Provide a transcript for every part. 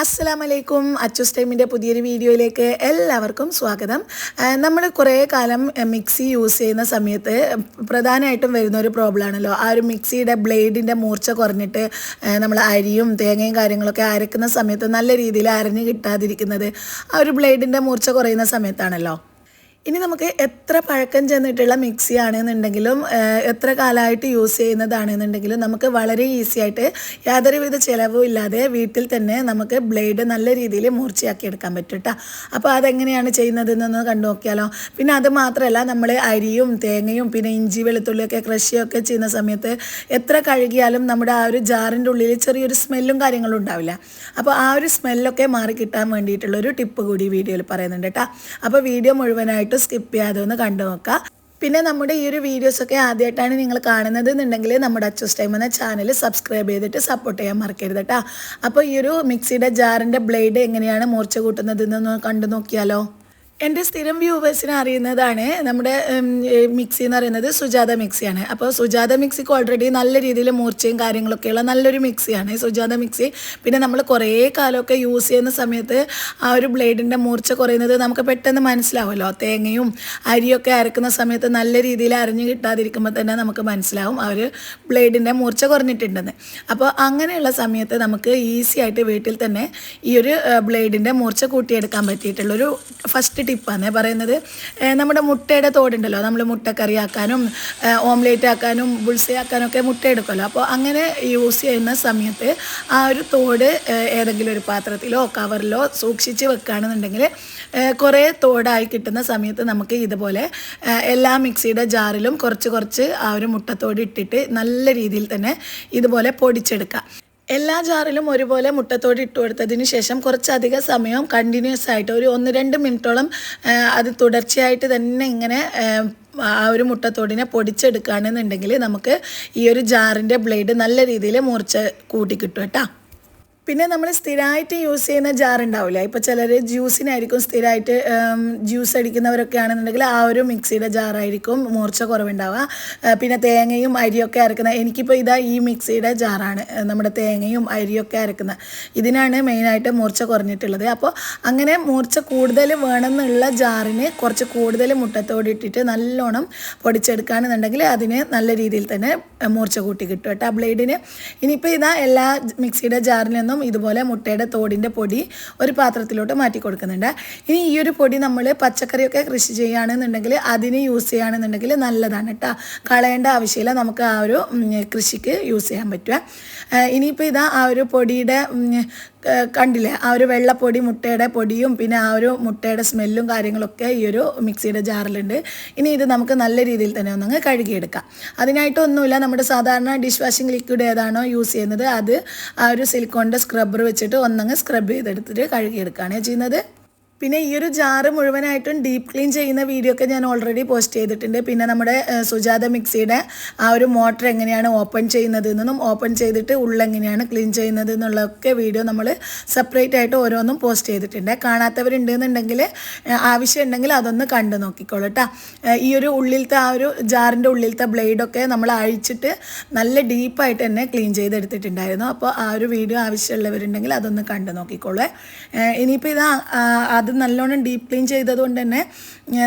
അസ്സലാം വലൈക്കും അച്ചൂസ് ടൈമിന്റെ പുതിയൊരു വീഡിയോയിലേക്ക് എല്ലാവർക്കും സ്വാഗതം. നമ്മൾ കുറേ കാലം മിക്സി യൂസ് ചെയ്യുന്ന സമയത്ത് പ്രധാനമായിട്ടും വരുന്ന ഒരു പ്രോബ്ലം ആണല്ലോ. ആ ഒരു മിക്സിയുടെ ബ്ലേഡിന്റെ മൂർച്ച കുറഞ്ഞിട്ട് നമ്മൾ അരിയും തേങ്ങയും കാര്യങ്ങളൊക്കെ അരക്കുന്ന സമയത്ത് നല്ല രീതിയിൽ അരഞ്ഞ് കിട്ടാതിരിക്കുന്നത് ആ ഒരു ബ്ലേഡിന്റെ മൂർച്ച കുറയുന്ന സമയത്താണല്ലോ. ഇനി നമുക്ക് എത്ര പഴക്കം ചെന്നിട്ടുള്ള മിക്സി ആണെന്നുണ്ടെങ്കിലും എത്ര കാലമായിട്ട് യൂസ് ചെയ്യുന്നതാണെന്നുണ്ടെങ്കിലും നമുക്ക് വളരെ ഈസി ആയിട്ട് യാതൊരുവിധ ചിലവും ഇല്ലാതെ വീട്ടിൽ തന്നെ നമുക്ക് ബ്ലേഡ് നല്ല രീതിയിൽ മൂർച്ചയാക്കി എടുക്കാൻ പറ്റും കേട്ടോ. അപ്പോൾ അതെങ്ങനെയാണ് ചെയ്യുന്നതെന്നൊന്ന് കണ്ടു നോക്കിയാലോ. പിന്നെ അത് മാത്രമല്ല നമ്മൾ അരിയും തേങ്ങയും പിന്നെ ഇഞ്ചി വെളുത്തുള്ളിയൊക്കെ കൃഷിയൊക്കെ ചെയ്യുന്ന സമയത്ത് എത്ര കഴുകിയാലും നമ്മുടെ ആ ഒരു ജാറിന്റെ ഉള്ളിൽ ചെറിയൊരു സ്മെല്ലും കാര്യങ്ങളും ഉണ്ടാവില്ല. അപ്പോൾ ആ ഒരു സ്മെല്ലൊക്കെ മാറി കിട്ടാൻ വേണ്ടിയിട്ടുള്ളൊരു ടിപ്പ് കൂടി വീഡിയോയിൽ പറയുന്നുണ്ട് കേട്ടോ. അപ്പോൾ വീഡിയോ മുഴുവനായിട്ട് സ്കിപ്പ് ചെയ്യാതെ ഒന്ന് കണ്ടു നോക്കുക പിന്നെ നമ്മുടെ ഈ ഒരു വീഡിയോസൊക്കെ ആദ്യമായിട്ടാണ് നിങ്ങൾ കാണുന്നത് എന്നുണ്ടെങ്കിൽ നമ്മുടെ അച്ചൂസ് ടൈം എന്ന ചാനൽ സബ്സ്ക്രൈബ് ചെയ്തിട്ട് സപ്പോർട്ട് ചെയ്യാൻ മറക്കരുത് കേട്ടോ അപ്പോൾ ഈ ഒരു മിക്സിയുടെ ജാറിന്റെ ബ്ലേഡ് എങ്ങനെയാണ് മൂർച്ച കൂട്ടുന്നത് എന്നൊന്ന് കണ്ടു നോക്കിയാലോ. എന്റെ സ്ഥിരം വ്യൂവേഴ്സിനെ അറിയുന്നതാണ് നമ്മുടെ മിക്സി എന്ന് പറയുന്നത് സുജാത മിക്സിയാണ്. അപ്പോൾ സുജാത മിക്സിക്ക് ഓൾറെഡി നല്ല രീതിയിൽ മൂർച്ചയും കാര്യങ്ങളൊക്കെയുള്ള നല്ലൊരു മിക്സിയാണ് സുജാത മിക്സി. പിന്നെ നമ്മൾ കുറേ കാലമൊക്കെ യൂസ് ചെയ്യുന്ന സമയത്ത് ആ ഒരു ബ്ലേഡിന്റെ മൂർച്ച കുറയുന്നത് നമുക്ക് പെട്ടെന്ന് മനസ്സിലാവുമല്ലോ. തേങ്ങയും അരിയൊക്കെ അരക്കുന്ന സമയത്ത് നല്ല രീതിയിൽ അരഞ്ഞു കിട്ടാതിരിക്കുമ്പോൾ തന്നെ നമുക്ക് മനസ്സിലാവും ആ ഒരു ബ്ലേഡിന്റെ മൂർച്ച കുറഞ്ഞിട്ടുണ്ടെന്ന്. അപ്പോൾ അങ്ങനെയുള്ള സമയത്ത് നമുക്ക് ഈസി ആയിട്ട് വീട്ടിൽ തന്നെ ഈ ഒരു ബ്ലേഡിന്റെ മൂർച്ച കൂട്ടിയെടുക്കാൻ പറ്റിയിട്ടുള്ളൊരു ഫസ്റ്റ് ടിപ്പാണ് പറയുന്നത്. നമ്മുടെ മുട്ടയുടെ തോടുണ്ടല്ലോ. നമ്മൾ മുട്ടക്കറി ആക്കാനും ഓംലേറ്റ് ആക്കാനും ബുൾസി ആക്കാനൊക്കെ മുട്ട എടുക്കുമല്ലോ അപ്പോൾ അങ്ങനെ യൂസ് ചെയ്യുന്ന സമയത്ത് ആ ഒരു തോട് ഏതെങ്കിലും ഒരു പാത്രത്തിലോ കവറിലോ സൂക്ഷിച്ച് വെക്കുകയാണെന്നുണ്ടെങ്കിൽ കുറേ തോടായി കിട്ടുന്ന സമയത്ത് നമുക്ക് ഇതുപോലെ എല്ലാ മിക്സിയുടെ ജാറിലും കുറച്ച് കുറച്ച് ആ ഒരു മുട്ടത്തോട് ഇട്ടിട്ട് നല്ല രീതിയിൽ തന്നെ ഇതുപോലെ പൊടിച്ചെടുക്കാം. എല്ലാ ജാറിലും ഒരുപോലെ മുട്ടത്തോട് ഇട്ട് കൊടുത്തതിന് ശേഷം കുറച്ചധികം സമയം കണ്ടിന്യൂസ് ആയിട്ട് ഒരു ഒന്ന് രണ്ട് മിനിറ്റോളം അത് തുടർച്ചയായിട്ട് തന്നെ ഇങ്ങനെ ആ, ഒരു മുട്ടത്തോടിനെ പൊടിച്ചെടുക്കുകയാണെന്നുണ്ടെങ്കിൽ നമുക്ക് ഈ ഒരു ജാറിന്റെ ബ്ലേഡ് നല്ല രീതിയിൽ മൂർച്ച കൂട്ടി കിട്ടും കേട്ടോ. പിന്നെ നമ്മൾ സ്ഥിരമായിട്ട് യൂസ് ചെയ്യുന്ന ജാർ ഉണ്ടാവില്ല ഇപ്പോൾ ചിലർ ജ്യൂസിനായിരിക്കും സ്ഥിരമായിട്ട് ജ്യൂസ് അടിക്കുന്നവരൊക്കെ ആണെന്നുണ്ടെങ്കിൽ ആ ഒരു മിക്സിയുടെ ജാറായിരിക്കും മൂർച്ച കുറവുണ്ടാവുക. പിന്നെ തേങ്ങയും അരിയൊക്കെ അരക്കുന്ന എനിക്കിപ്പോൾ ഇതാ ഈ മിക്സിയുടെ ജാറാണ് നമ്മുടെ തേങ്ങയും അരിയൊക്കെ അരക്കുന്ന. ഇതിനാണ് മെയിനായിട്ട് മൂർച്ച കുറഞ്ഞിട്ടുള്ളത്. അപ്പോൾ അങ്ങനെ മൂർച്ച കൂടുതൽ വേണമെന്നുള്ള ജാറിന് കുറച്ച് കൂടുതൽ മുട്ടത്തോട് ഇട്ടിട്ട് നല്ലോണം പൊടിച്ചെടുക്കുകയാണെന്നുണ്ടെങ്കിൽ അതിന് നല്ല രീതിയിൽ തന്നെ മൂർച്ച കൂട്ടി കിട്ടും കേട്ടോ. ബ്ലേഡിന് ഇനിയിപ്പോൾ ഇതാ എല്ലാ മിക്സിയുടെ ജാറിൽ നിന്നും ഇതുപോലെ മുട്ടയുടെ തോടിന്റെ പൊടി ഒരു പാത്രത്തിലോട്ട് മാറ്റി കൊടുക്കുന്നുണ്ട്. ഇനി ഈ ഒരു പൊടി നമ്മൾ പച്ചക്കറിയൊക്കെ കൃഷി ചെയ്യുകയാണെന്നുണ്ടെങ്കിൽ അതിന് യൂസ് ചെയ്യുകയാണെന്നുണ്ടെങ്കിൽ നല്ലതാണ് കേട്ടോ. കളയേണ്ട ആവശ്യമില്ല. നമുക്ക് ആ ഒരു കൃഷിക്ക് യൂസ് ചെയ്യാൻ പറ്റുക. ഇനിയിപ്പോൾ ഇതാ ആ ഒരു പൊടിയുടെ കണ്ടില്ലേ? ആ ഒരു വെള്ളപ്പൊടി മുട്ടയുടെ പൊടിയും പിന്നെ ആ ഒരു മുട്ടയുടെ സ്മെല്ലും കാര്യങ്ങളൊക്കെ ഈ ഒരു മിക്സിയുടെ ജാറിലുണ്ട്. ഇനി ഇത് നമുക്ക് നല്ല രീതിയിൽ തന്നെ ഒന്നങ്ങ് കഴുകിയെടുക്കാം. അതിനായിട്ടൊന്നുമില്ല നമ്മുടെ സാധാരണ ഡിഷ് വാഷിംഗ് ലിക്വിഡ് ഏതാണോ യൂസ് ചെയ്യുന്നത് അത് ആ ഒരു സിലിക്കോണിന്റെ സ്ക്രബ്ബർ വെച്ചിട്ട് ഒന്നങ്ങ് സ്ക്രബ് ചെയ്തെടുത്തിട്ട് കഴുകിയെടുക്കുകയാണ്. ചെയ്യുന്നത്? പിന്നെ ഈ ഒരു ജാറ് മുഴുവനായിട്ടും ഡീപ്പ് ക്ലീൻ ചെയ്യുന്ന വീഡിയോ ഒക്കെ ഞാൻ ഓൾറെഡി പോസ്റ്റ് ചെയ്തിട്ടുണ്ട്. പിന്നെ നമ്മുടെ സുജാത മിക്സിയുടെ ആ ഒരു മോട്ടർ എങ്ങനെയാണ് ഓപ്പൺ ചെയ്യുന്നത് എന്നും ഓപ്പൺ ചെയ്തിട്ട് ഉള്ളെങ്ങനെയാണ് ക്ലീൻ ചെയ്യുന്നത് എന്നുള്ളതൊക്കെ വീഡിയോ നമ്മൾ സെപ്പറേറ്റ് ആയിട്ട് ഓരോന്നും പോസ്റ്റ് ചെയ്തിട്ടുണ്ട്. കാണാത്തവരുണ്ടെന്നുണ്ടെങ്കിൽ ആവശ്യമുണ്ടെങ്കിൽ അതൊന്ന് കണ്ടു നോക്കിക്കോളൂ കേട്ടോ ഈ ഒരു ഉള്ളിലത്തെ ആ ഒരു ജാറിന്റെ ഉള്ളിലത്തെ ബ്ലേഡൊക്കെ നമ്മൾ അഴിച്ചിട്ട് നല്ല ഡീപ്പായിട്ട് തന്നെ ക്ലീൻ ചെയ്തെടുത്തിട്ടുണ്ടായിരുന്നു. അപ്പോൾ ആ ഒരു വീഡിയോ ആവശ്യമുള്ളവരുണ്ടെങ്കിൽ അതൊന്ന് കണ്ടു നോക്കിക്കോളൂ. ഇനിയിപ്പോൾ ഇത് അത് നല്ലോണം ഡീപ്പ് ക്ലീൻ ചെയ്തതുകൊണ്ട് തന്നെ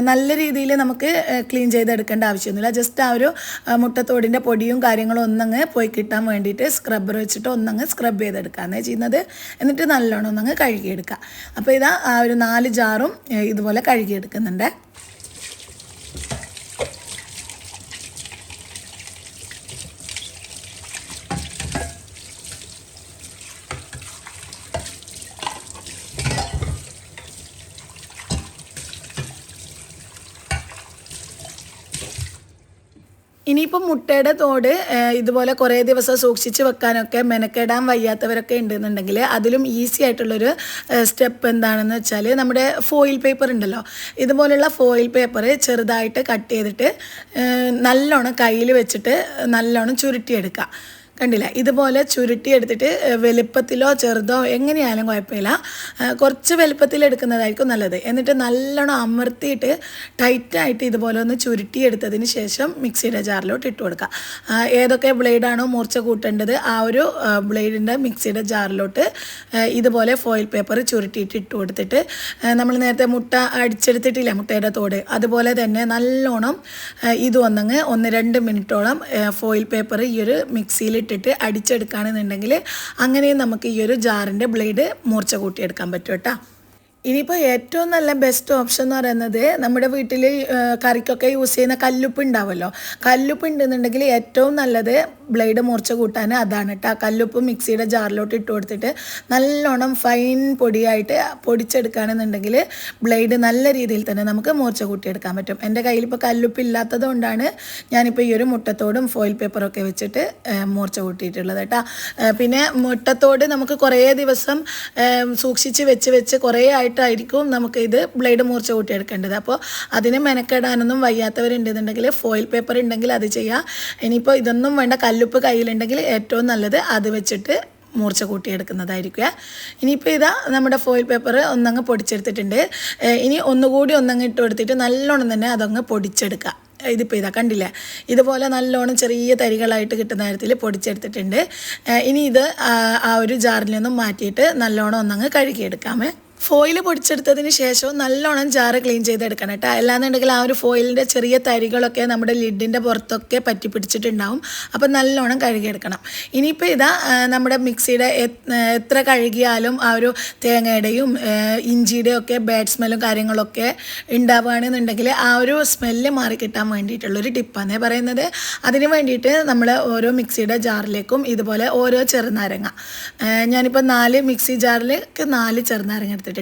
നല്ല രീതിയിൽ നമുക്ക് ക്ലീൻ ചെയ്തെടുക്കേണ്ട ആവശ്യമൊന്നുമില്ല. ജസ്റ്റ് ആ ഒരു മുട്ടത്തോടിന്റെ പൊടിയും കാര്യങ്ങളും ഒന്നങ്ങ് പോയി കിട്ടാൻ വേണ്ടിയിട്ട് സ്ക്രബ്ബർ വെച്ചിട്ട് ഒന്നങ്ങ് സ്ക്രബ് ചെയ്തെടുക്കുകയാണ് ചെയ്യുന്നത്. എന്നിട്ട് നല്ലോണം ഒന്നങ്ങ് കഴുകിയെടുക്കുക. അപ്പോൾ ഇതാ ആ ഒരു നാല് ജാറും ഇതുപോലെ കഴുകിയെടുക്കുന്നുണ്ട്. ഇനിയിപ്പം മുട്ടയുടെ തോട് ഇതുപോലെ കുറേ ദിവസം സൂക്ഷിച്ച് വെക്കാനൊക്കെ മെനക്കെടാൻ വയ്യാത്തവരൊക്കെ ഉണ്ടെന്നുണ്ടെങ്കിൽ അതിലും ഈസി ആയിട്ടുള്ളൊരു സ്റ്റെപ്പ് എന്താണെന്ന് വെച്ചാൽ നമ്മുടെ ഫോയിൽ പേപ്പർ ഉണ്ടല്ലോ. ഇതുപോലുള്ള ഫോയിൽ പേപ്പർ ചെറുതായിട്ട് കട്ട് ചെയ്തിട്ട് നല്ലോണം കയ്യിൽ വെച്ചിട്ട് നല്ലോണം ചുരുട്ടിയെടുക്കുക. കണ്ടില്ല. ഇതുപോലെ ചുരുട്ടി എടുത്തിട്ട് വലുപ്പത്തിലോ ചെറുതോ എങ്ങനെയായാലും കുഴപ്പമില്ല. കുറച്ച് വലുപ്പത്തിൽ എടുക്കുന്നതായിരിക്കും നല്ലത്. എന്നിട്ട് നല്ലോണം അമർത്തിയിട്ട് ടൈറ്റായിട്ട് ഇതുപോലെ ഒന്ന് ചുരുട്ടി എടുത്തതിന് ശേഷം മിക്സിയുടെ ജാറിലോട്ട് ഇട്ട് കൊടുക്കുക. ഏതൊക്കെ ബ്ലേഡാണോ മൂർച്ച കൂട്ടേണ്ടത് ആ ഒരു ബ്ലേഡിന്റെ മിക്സിയുടെ ജാറിലോട്ട് ഇതുപോലെ ഫോയിൽ പേപ്പർ ചുരുട്ടിയിട്ട് ഇട്ട് കൊടുത്തിട്ട് നമ്മൾ നേരത്തെ മുട്ട അടിച്ചെടുത്തിട്ടില്ല മുട്ടയുടെ തോട്. അതുപോലെ തന്നെ നല്ലോണം ഇത് ഒന്നങ്ങ് ഒന്ന് രണ്ട് മിനിറ്റോളം ഫോയിൽ പേപ്പർ ഈ ഒരു മിക്സിയിലിട്ടിട്ട് അടിച്ചെടുക്കുകയാണെന്നുണ്ടെങ്കിൽ അങ്ങനെയും നമുക്ക് ഈ ഒരു ജാറിന്റെ ബ്ലേഡ് മൂർച്ച കൂട്ടിയെടുക്കാൻ പറ്റും കേട്ടോ. ഇനിയിപ്പോൾ ഏറ്റവും നല്ല ബെസ്റ്റ് ഓപ്ഷൻ എന്ന് പറയുന്നത് നമ്മുടെ വീട്ടിൽ കറിക്കൊക്കെ യൂസ് ചെയ്യുന്ന കല്ലുപ്പ് ഉണ്ടാവുമല്ലോ. കല്ലുപ്പ് ഉണ്ടെന്നുണ്ടെങ്കിൽ ഏറ്റവും നല്ലത് ബ്ലേഡ് മൂർച്ച കൂട്ടാൻ അതാണ് കേട്ടോ കല്ലുപ്പ് മിക്സിയുടെ ജാറിലോട്ട് ഇട്ട് കൊടുത്തിട്ട് നല്ലോണം ഫൈൻ പൊടിയായിട്ട് പൊടിച്ചെടുക്കുകയാണെന്നുണ്ടെങ്കിൽ ബ്ലേഡ് നല്ല രീതിയിൽ തന്നെ നമുക്ക് മൂർച്ച കൂട്ടിയെടുക്കാൻ പറ്റും. എന്റെ കയ്യിൽ ഇപ്പോൾ കല്ലുപ്പ് ഇല്ലാത്തത് കൊണ്ടാണ് ഞാനിപ്പോൾ ഈ ഒരു മുട്ടത്തോടും ഫോയിൽ പേപ്പറൊക്കെ വെച്ചിട്ട് മൂർച്ച കൂട്ടിയിട്ടുള്ളത് കേട്ടോ പിന്നെ മുട്ടത്തോട് നമുക്ക് കുറേ ദിവസം സൂക്ഷിച്ച് വെച്ച് വെച്ച് കുറേ ആയിട്ടായിരിക്കും നമുക്ക് ഇത് ബ്ലേഡ് മൂർച്ച കൂട്ടിയെടുക്കേണ്ടത്. അപ്പോൾ അതിന് മെനക്കെടാനൊന്നും വയ്യാത്തവരുണ്ടെന്നുണ്ടെങ്കിൽ ഫോയിൽ പേപ്പർ ഉണ്ടെങ്കിൽ അത് ചെയ്യാം. ഇനിയിപ്പോൾ ഇതൊന്നും വേണ്ട കല്ലുപ്പ് കയ്യിലുണ്ടെങ്കിൽ ഏറ്റവും നല്ലത് അത് വെച്ചിട്ട് മൂർച്ച കൂട്ടിയെടുക്കുന്നതായിരിക്കുക. ഇനിയിപ്പോൾ ഇതാ നമ്മുടെ ഫോയിൽ പേപ്പർ ഒന്നങ്ങ് പൊടിച്ചെടുത്തിട്ടുണ്ട്. ഇനി ഒന്നുകൂടി ഒന്നങ്ങ് ഇട്ട് കൊടുത്തിട്ട് നല്ലോണം തന്നെ അതങ്ങ് പൊടിച്ചെടുക്കുക. ഇതിപ്പോൾ ഇതാ കണ്ടില്ല? ഇതുപോലെ നല്ലോണം ചെറിയ തരികളായിട്ട് കിട്ടുന്ന തരത്തിൽ പൊടിച്ചെടുത്തിട്ടുണ്ട്. ഇനി ഇത് ആ ആ ഒരു ജാറിൽ നിന്നും മാറ്റിയിട്ട് നല്ലോണം ഒന്നങ്ങ് കഴുകിയെടുക്കാമേ. ഫോയിൽ പൊടിച്ചെടുത്തതിന് ശേഷവും നല്ലോണം ജാറ് ക്ലീൻ ചെയ്തെടുക്കണം കേട്ടോ. അല്ലാന്നുണ്ടെങ്കിൽ ആ ഒരു ഫോയിലിന്റെ ചെറിയ തരികളൊക്കെ നമ്മുടെ ലിഡിന്റെ പുറത്തൊക്കെ പറ്റി പിടിച്ചിട്ടുണ്ടാവും. അപ്പം നല്ലോണം കഴുകിയെടുക്കണം. ഇനിയിപ്പോൾ ഇതാ നമ്മുടെ മിക്സിയുടെ എത്ര കഴുകിയാലും ആ ഒരു തേങ്ങയുടെയും ഇഞ്ചിയുടെയും ഒക്കെ ബാഡ് സ്മെല്ലും കാര്യങ്ങളൊക്കെ ഉണ്ടാവുകയാണെന്നുണ്ടെങ്കിൽ ആ ഒരു സ്മെല്ല് മാറി കിട്ടാൻ വേണ്ടിയിട്ടുള്ളൊരു ടിപ്പാന്നേ പറയുന്നത്. അതിന് വേണ്ടിയിട്ട് നമ്മൾ ഓരോ മിക്സിയുടെ ജാറിലേക്കും ഇതുപോലെ ഓരോ ചെറുനാരങ്ങ. ഞാനിപ്പോൾ നാല് മിക്സി ജാറിലേക്ക് നാല് ചെറുനാരങ്ങ എടുത്തിട്ടുണ്ട്.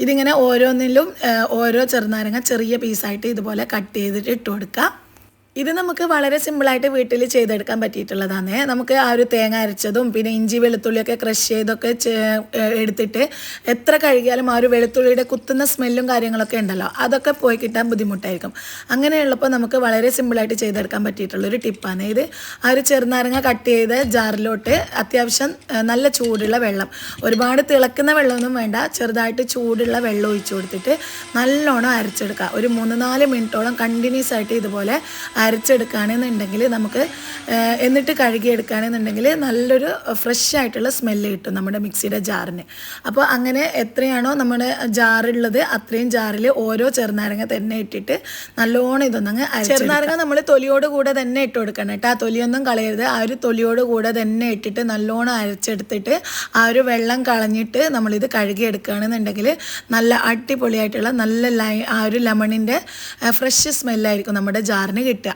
ഇതിങ്ങനെ ഓരോന്നിലും ഓരോ ചെറുനാരങ്ങ ചെറിയ പീസായിട്ട് ഇതുപോലെ കട്ട് ചെയ്തിട്ട് ഇട്ട് കൊടുക്കുക ഇത് നമുക്ക് വളരെ സിമ്പിളായിട്ട് വീട്ടിൽ ചെയ്തെടുക്കാൻ പറ്റിയിട്ടുള്ളതാണ്. നമുക്ക് ആ ഒരു തേങ്ങ അരച്ചതും പിന്നെ ഇഞ്ചി വെളുത്തുള്ളിയൊക്കെ ക്രഷ് ചെയ്തൊക്കെ എടുത്തിട്ട് എത്ര കഴുകിയാലും ആ ഒരു വെളുത്തുള്ളിയുടെ കുത്തുന്ന സ്മെല്ലും കാര്യങ്ങളൊക്കെ ഉണ്ടല്ലോ അതൊക്കെ പോയി കിട്ടാൻ ബുദ്ധിമുട്ടായിരിക്കും. അങ്ങനെയുള്ളപ്പോൾ നമുക്ക് വളരെ സിമ്പിളായിട്ട് ചെയ്തെടുക്കാൻ പറ്റിയിട്ടുള്ളൊരു ടിപ്പാണ് ഇത്. ആ ഒരു ചെറുനാരങ്ങ കട്ട് ചെയ്ത് ജാറിലോട്ട് അത്യാവശ്യം നല്ല ചൂടുള്ള വെള്ളം ഒരുപാട് തിളക്കുന്ന വെള്ളമൊന്നും വേണ്ട ചെറുതായിട്ട് ചൂടുള്ള വെള്ളം ഒഴിച്ചു കൊടുത്തിട്ട് നല്ലോണം അരച്ചെടുക്കുക. ഒരു മൂന്ന് നാല് മിനിറ്റോളം കണ്ടിന്യൂസ് ആയിട്ട് ഇതുപോലെ അരച്ചെടുക്കുകയാണെന്നുണ്ടെങ്കിൽ നമുക്ക് എന്നിട്ട് കഴുകിയെടുക്കുകയാണെന്നുണ്ടെങ്കിൽ നല്ലൊരു ഫ്രഷ് ആയിട്ടുള്ള സ്മെല്ല് കിട്ടും നമ്മുടെ മിക്സിയുടെ ജാറിന്. അപ്പോൾ അങ്ങനെ എത്രയാണോ നമ്മുടെ ജാറുള്ളത് അത്രയും ജാറിൽ ഓരോ ചെറുനാരങ്ങ തന്നെ ഇട്ടിട്ട് നല്ലോണം ഇതൊന്നങ്ങ് ചെറുനാരങ്ങ നമ്മൾ തൊലിയോട് കൂടെ തന്നെ ഇട്ട് കൊടുക്കണം കേട്ടോ. ആ തൊലിയൊന്നും കളയരുത്. ആ ഒരു തൊലിയോട് കൂടെ തന്നെ ഇട്ടിട്ട് നല്ലോണം അരച്ചെടുത്തിട്ട് ആ ഒരു വെള്ളം കളഞ്ഞിട്ട് നമ്മളിത് കഴുകിയെടുക്കുകയാണെന്നുണ്ടെങ്കിൽ നല്ല അടിപൊളിയായിട്ടുള്ള നല്ല ലൈ ആ ഒരു ലെമണിന്റെ ഫ്രഷ് സ്മെല്ലായിരിക്കും നമ്മുടെ ജാറിന് കിട്ടുക.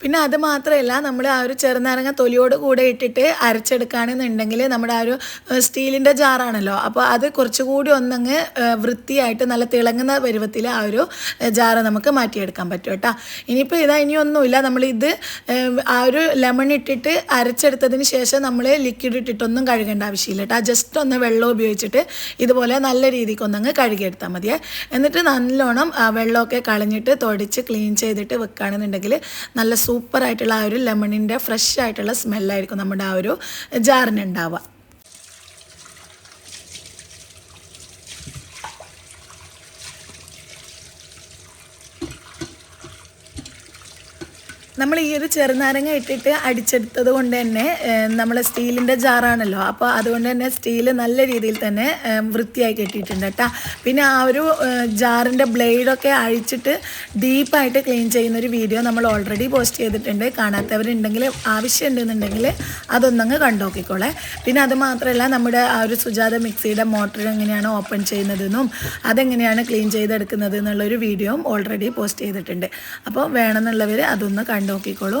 പിന്നെ അത് മാത്രമല്ല നമ്മൾ ആ ഒരു ചെറുനാരങ്ങ തൊലിയോട് കൂടെ ഇട്ടിട്ട് അരച്ചെടുക്കുകയാണെന്നുണ്ടെങ്കിൽ നമ്മുടെ ആ ഒരു സ്റ്റീലിന്റെ ജാറാണല്ലോ. അപ്പോൾ അത് കുറച്ചുകൂടി ഒന്നങ്ങ് വൃത്തിയായിട്ട് നല്ല തിളങ്ങുന്ന പരുവത്തിൽ ആ ഒരു ജാറ് നമുക്ക് മാറ്റിയെടുക്കാൻ പറ്റും കേട്ടോ. ഇനിയിപ്പോൾ ഇതാ ഇനിയൊന്നുമില്ല നമ്മളിത് ആ ഒരു ലെമൺ ഇട്ടിട്ട് അരച്ചെടുത്തതിന് ശേഷം നമ്മൾ ലിക്വിഡ് ഇട്ടിട്ടൊന്നും കഴുകേണ്ട ആവശ്യമില്ല കേട്ടോ. ജസ്റ്റ് ഒന്ന് വെള്ളം ഉപയോഗിച്ചിട്ട് ഇതുപോലെ നല്ല രീതിക്ക് ഒന്നങ്ങ് കഴുകിയെടുത്താൽ മതിയേ എന്നിട്ട് നല്ലോണം വെള്ളമൊക്കെ കളഞ്ഞിട്ട് തുടച്ച് ക്ലീൻ ചെയ്തിട്ട് വെക്കുകയാണെന്നുണ്ടെങ്കിൽ നല്ല സൂപ്പറായിട്ടുള്ള ആ ഒരു ലെമണിന്റെ ഫ്രഷ് ആയിട്ടുള്ള സ്മെല്ലായിരിക്കും നമ്മുടെ ആ ഒരു ജാറിന് നമ്മൾ ഈ ഒരു ചെറുനാരങ്ങ ഇട്ടിട്ട് അടിച്ചെടുത്തത് കൊണ്ട് തന്നെ നമ്മൾ സ്റ്റീലിന്റെ ജാറാണല്ലോ. അപ്പോൾ അതുകൊണ്ട് തന്നെ സ്റ്റീൽ നല്ല രീതിയിൽ തന്നെ വൃത്തിയായി കെട്ടിയിട്ടുണ്ട് കേട്ടോ. പിന്നെ ആ ഒരു ജാറിന്റെ ബ്ലേഡൊക്കെ അഴിച്ചിട്ട് ഡീപ്പായിട്ട് ക്ലീൻ ചെയ്യുന്ന ഒരു വീഡിയോ നമ്മൾ ഓൾറെഡി പോസ്റ്റ് ചെയ്തിട്ടുണ്ട്. കാണാത്തവരുണ്ടെങ്കിൽ ആവശ്യമുണ്ടെന്നുണ്ടെങ്കിൽ അതൊന്നങ്ങ് കണ്ടോക്കിക്കോളെ പിന്നെ അത് മാത്രമല്ല നമ്മുടെ ആ ഒരു സുജാത മിക്സിയുടെ മോട്ടർ എങ്ങനെയാണ് ഓപ്പൺ ചെയ്യുന്നതെന്നും അതെങ്ങനെയാണ് ക്ലീൻ ചെയ്തെടുക്കുന്നത് എന്നുള്ളൊരു വീഡിയോയും ഓൾറെഡി പോസ്റ്റ് ചെയ്തിട്ടുണ്ട്. അപ്പോൾ വേണമെന്നുള്ളവർ അതൊന്ന് കണ്ടുനോക്കിക്കോളൂ നോക്കിക്കോളൂ.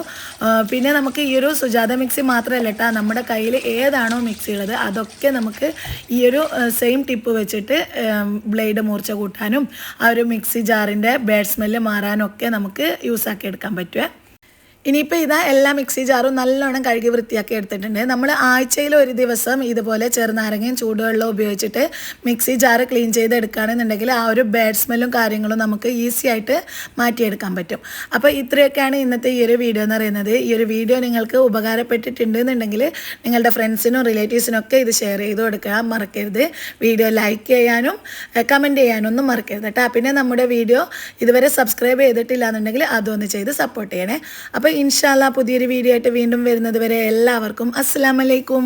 പിന്നെ നമുക്ക് ഈ ഒരു സുജാത മിക്സി മാത്രമല്ല കേട്ടോ നമ്മുടെ കയ്യിൽ ഏതാണോ മിക്സി ഉള്ളത് അതൊക്കെ നമുക്ക് ഈ ഒരു സെയിം ടിപ്പ് വെച്ചിട്ട് ബ്ലേഡ് മൂർച്ച കൂട്ടാനും ആ ഒരു മിക്സി ജാറിന്റെ ബാഡ് സ്മെല്ല് മാറാനും ഒക്കെ നമുക്ക് യൂസ് ആക്കി എടുക്കാൻ പറ്റുമേ ഇനിയിപ്പോൾ ഇതാ എല്ലാ മിക്സി ജാറും നല്ലോണം കഴുകി വൃത്തിയാക്കി എടുത്തിട്ടുണ്ട്. നമ്മൾ ആഴ്ചയിൽ ഒരു ദിവസം ഇതുപോലെ ചെറുനാരങ്ങയും ചൂടുവെള്ളം ഉപയോഗിച്ചിട്ട് മിക്സി ജാറ് ക്ലീൻ ചെയ്തെടുക്കുകയാണെന്നുണ്ടെങ്കിൽ ആ ഒരു ബാഡ് സ്മെല്ലും കാര്യങ്ങളും നമുക്ക് ഈസി ആയിട്ട് മാറ്റിയെടുക്കാൻ പറ്റും. അപ്പോൾ ഇത്രയൊക്കെയാണ് ഇന്നത്തെ ഈ ഒരു വീഡിയോ എന്ന് പറയുന്നത്. ഈ ഒരു വീഡിയോ നിങ്ങൾക്ക് ഉപകാരപ്പെട്ടിട്ടുണ്ട് എന്നുണ്ടെങ്കിൽ നിങ്ങളുടെ ഫ്രണ്ട്സിനും റിലേറ്റീവ്സിനും ഒക്കെ ഇത് ഷെയർ ചെയ്ത് കൊടുക്കുക മറക്കരുത്. വീഡിയോ ലൈക്ക് ചെയ്യാനും കമന്റ് ചെയ്യാനും ഒന്നും മറക്കരുത് കേട്ടോ. പിന്നെ നമ്മുടെ വീഡിയോ ഇതുവരെ സബ്സ്ക്രൈബ് ചെയ്തിട്ടില്ല എന്നുണ്ടെങ്കിൽ അതൊന്ന് ചെയ്ത് സപ്പോർട്ട് ചെയ്യണേ. അപ്പോൾ ഇൻഷാല്ല പുതിയൊരു വീഡിയോ ആയിട്ട് വീണ്ടും വരുന്നത് വരെ എല്ലാവർക്കും അസ്സാം വലൈക്കും